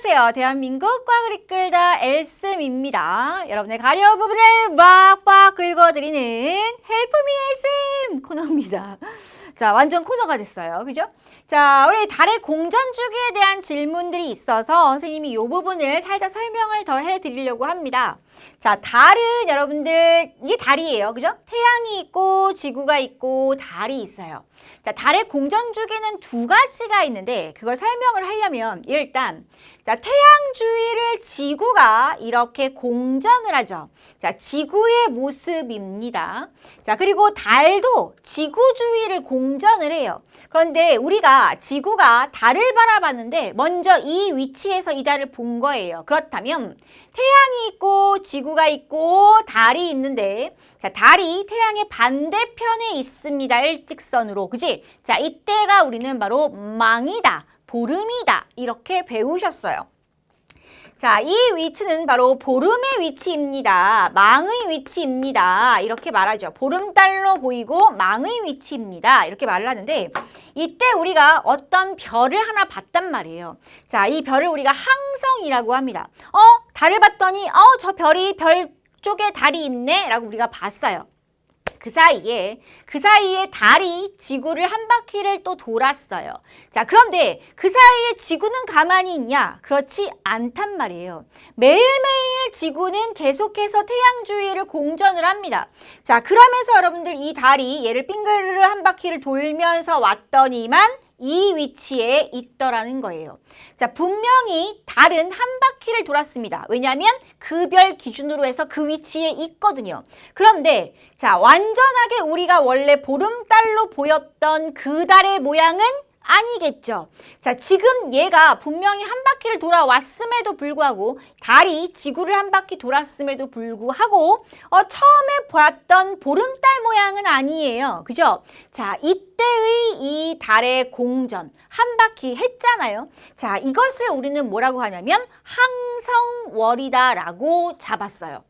안녕하세요. 대한민국 꽉을 이끌다 엘스입니다. 여러분의 가려 부분을 빡빡 긁어드리는 헬프미 엘스 코너입니다. 자, 완전 코너가 됐어요. 그죠? 자, 우리 달의 공전 주기에 대한 질문들이 있어서 선생님이 이 부분을 살짝 설명을 더 해드리려고 합니다. 자, 달은 여러분들, 이게 달이에요. 그죠? 태양이 있고, 지구가 있고, 달이 있어요. 자, 달의 공전 주기는 두 가지가 있는데, 그걸 설명을 하려면, 일단, 자, 태양 주위를 지구가 이렇게 공전을 하죠. 자, 지구의 모습입니다. 자, 그리고 달도 지구 주위를 공전 을 해요. 그런데 우리가 지구가 달을 바라봤는데 먼저 이 위치에서 이 달을 본 거예요. 그렇다면 태양이 있고 지구가 있고 달이 있는데 자, 달이 태양의 반대편에 있습니다. 일직선으로. 그지? 자, 이때가 우리는 바로 망이다. 보름이다. 이렇게 배우셨어요. 자, 이 위치는 바로 보름의 위치입니다. 망의 위치입니다. 이렇게 말하죠. 보름달로 보이고 망의 위치입니다. 이렇게 말을 하는데 이때 우리가 어떤 별을 하나 봤단 말이에요. 자, 이 별을 우리가 항성이라고 합니다. 어, 달을 봤더니 어, 저 별이 별 쪽에 달이 있네 라고 우리가 봤어요. 그 사이에 그 사이에 달이 지구를 한 바퀴를 또 돌았어요. 자, 그런데 그 사이에 지구는 가만히 있냐? 그렇지 않단 말이에요. 매일매일 지구는 계속해서 태양 주위를 공전을 합니다. 자, 그러면서 여러분들 이 달이 얘를 빙글을 한 바퀴를 돌면서 왔더니만 이 위치에 있더라는 거예요. 자, 분명히 달은 한 바퀴를 돌았습니다. 왜냐하면 그별 기준으로 해서 그 위치에 있거든요. 그런데 자, 완전하게 우리가 원래 보름달로 보였던 그 달의 모양은 아니겠죠. 자, 지금 얘가 분명히 한 바퀴를 돌아왔음에도 불구하고 달이 지구를 한 바퀴 돌았음에도 불구하고 어, 처음에 보았던 보름달 모양은 아니에요. 그죠? 자, 이때의 이 달의 공전 한 바퀴 했잖아요. 자, 이것을 우리는 뭐라고 하냐면 항성월이다라고 잡았어요.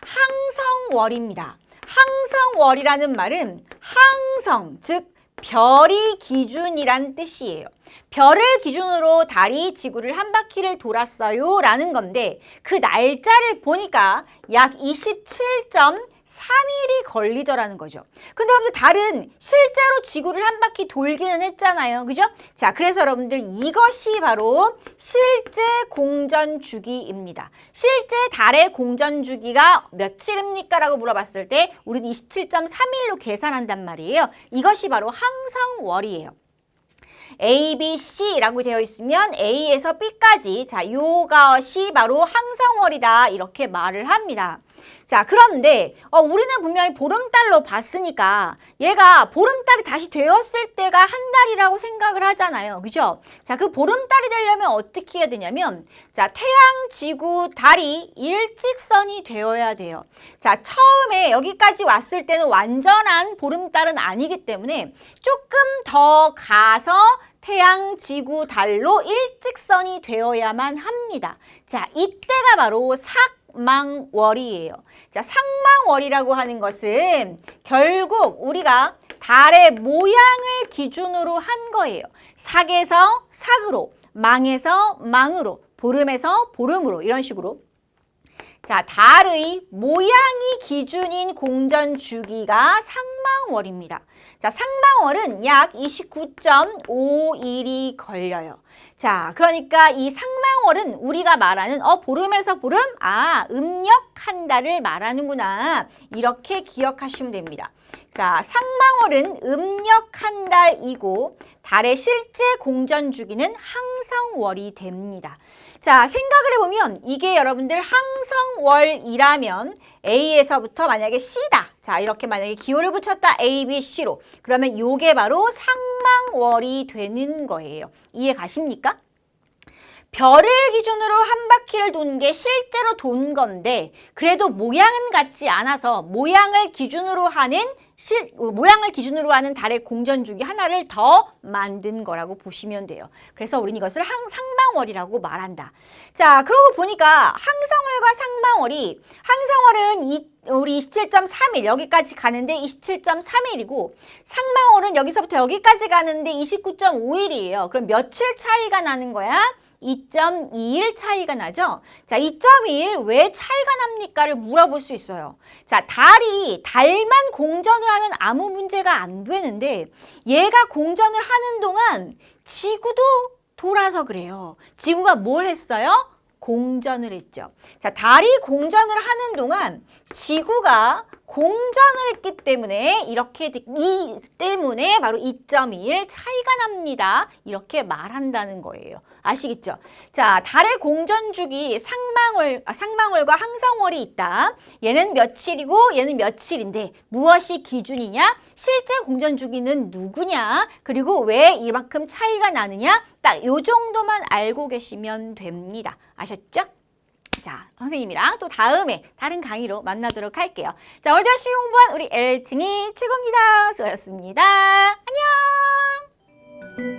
항성월입니다. 항성월이라는 말은 항성, 즉 별이 기준이란 뜻이에요. 별을 기준으로 달이 지구를 한 바퀴를 돌았어요 라는 건데 그 날짜를 보니까 약 27.3일이 걸리더라는 거죠. 근데 여러분들 달은 실제로 지구를 한 바퀴 돌기는 했잖아요. 그죠? 자, 그래서 여러분들 이것이 바로 실제 공전 주기입니다. 실제 달의 공전 주기가 며칠입니까? 라고 물어봤을 때 우리는 27.3일로 계산한단 말이에요. 이것이 바로 항성월이에요. A, B, C라고 되어 있으면 A에서 B까지 자, 요것이 바로 항성월이다 이렇게 말을 합니다. 자, 그런데 어, 우리는 분명히 보름달로 봤으니까 얘가 보름달이 다시 되었을 때가 한 달이라고 생각을 하잖아요. 그죠? 자, 그 보름달이 되려면 어떻게 해야 되냐면 자, 태양, 지구, 달이 일직선이 되어야 돼요. 자, 처음에 여기까지 왔을 때는 완전한 보름달은 아니기 때문에 조금 더 가서 태양, 지구, 달로 일직선이 되어야만 합니다. 자, 이때가 바로 삭 망월이에요. 자, 상망월이라고 하는 것은 결국 우리가 달의 모양을 기준으로 한 거예요. 삭에서 삭으로, 망에서 망으로, 보름에서 보름으로 이런 식으로 자, 달의 모양이 기준인 공전 주기가 상망월입니다. 자, 상망월은 약 29.5일이 걸려요. 자, 그러니까 이 상망월은 우리가 말하는 어 보름에서 보름 아 음력 한 달을 말하는구나 이렇게 기억하시면 됩니다. 자, 상망월은 음력 한 달이고 달의 실제 공전 주기는 항성월이 됩니다. 자, 생각을 해보면 이게 여러분들 항성월이라면 A에서부터 만약에 C다. 자, 이렇게 만약에 기호를 붙였다. A, B, C로. 그러면 요게 바로 상망월이 되는 거예요. 이해 가십니까? 별을 기준으로 한 바퀴를 돈 게 실제로 돈 건데 그래도 모양은 같지 않아서 모양을 기준으로 하는 실, 모양을 기준으로 하는 달의 공전 주기 하나를 더 만든 거라고 보시면 돼요. 그래서 우리는 이것을 항 상방월이라고 말한다. 자, 그러고 보니까 항성월과 상방월이 항성월은 이 우리 27.3일 여기까지 가는데 27.3일이고 상방월은 여기서부터 여기까지 가는데 29.5일이에요. 그럼 며칠 차이가 나는 거야? 2.21 차이가 나죠? 자, 2.21 왜 차이가 납니까를 물어볼 수 있어요. 자, 달이 달만 공전을 하면 아무 문제가 안 되는데 얘가 공전을 하는 동안 지구도 돌아서 그래요. 지구가 뭘 했어요? 공전을 했죠. 자, 달이 공전을 하는 동안 지구가 공전을 했기 때문에 이렇게 이 때문에 바로 2.21 차이가 납니다. 이렇게 말한다는 거예요. 아시겠죠? 자, 달의 공전 주기 상망월 아, 상망월과 항성월이 있다. 얘는 며칠이고 얘는 며칠인데 무엇이 기준이냐? 실제 공전 주기는 누구냐? 그리고 왜 이만큼 차이가 나느냐? 딱 요 정도만 알고 계시면 됩니다. 아셨죠? 자, 선생님이랑 또 다음에 다른 강의로 만나도록 할게요. 자, 월드 열심히 공부한 우리 엘칭이 최고입니다. 수고하셨습니다. 안녕!